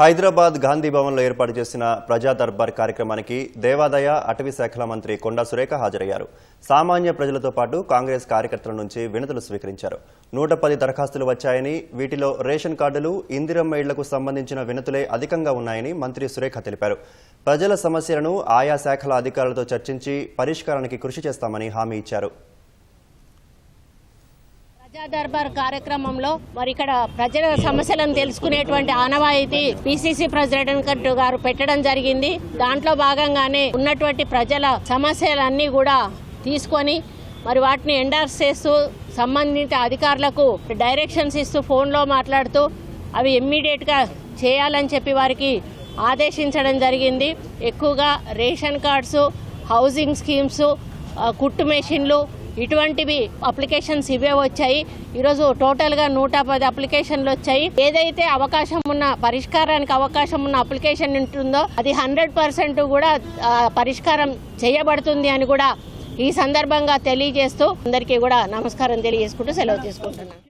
హైదరాబాద్ గాంధీ భవన్లో ఏర్పాటు చేసిన ప్రజా దర్బార్ కార్యక్రమానికి దేవాదాయ అటవీ శాఖల మంత్రి కొండా సురేఖ హాజరయ్యారు. సామాన్య ప్రజలతో పాటు కాంగ్రెస్ కార్యకర్తల నుంచి వినతులు స్వీకరించారు. నూట పది దరఖాస్తులు వచ్చాయని వీటిలో రేషన్ కార్డులు ఇందిరమ్మ ఇళ్ళకు సంబంధించిన వినతులే అధికంగా ఉన్నాయని మంత్రి సురేఖ తెలిపారు. ప్రజల సమస్యలను ఆయా శాఖల అధికారులతో చర్చించి పరిష్కారానికి కృషి చేస్తామని హామీ ఇచ్చారు. దర్బార్ కార్యక్రమంలో మరి ఇక్కడ ప్రజల సమస్యలను తెలుసుకునేటువంటి ఆనవాయితీ పిసిసి ప్రెసిడెంట్ గారు పెట్టడం జరిగింది. దాంట్లో భాగంగానే ఉన్నటువంటి ప్రజల సమస్యలన్నీ కూడా తీసుకొని మరి వాటిని ఎండార్స్ చేస్తూ సంబంధిత అధికారులకు డైరెక్షన్స్ ఇస్తూ ఫోన్లో మాట్లాడుతూ అవి ఇమ్మీడియట్గా చేయాలని చెప్పి వారికి ఆదేశించడం జరిగింది. ఎక్కువగా రేషన్ కార్డ్స్ హౌసింగ్ స్కీమ్స్ కుట్టు మెషిన్లు ఇటువంటివి అప్లికేషన్స్ ఇవే వచ్చాయి. ఈరోజు టోటల్గా నూట పది అప్లికేషన్లు వచ్చాయి. ఏదైతే అవకాశం ఉన్న పరిష్కారానికి అవకాశం ఉన్న అప్లికేషన్ ఉంటుందో అది హండ్రెడ్ పర్సెంట్ కూడా పరిష్కారం చేయబడుతుంది అని కూడా ఈ సందర్భంగా తెలియజేస్తూ అందరికీ కూడా నమస్కారం తెలియజేసుకుంటూ సెలవు తీసుకుంటున్నాను.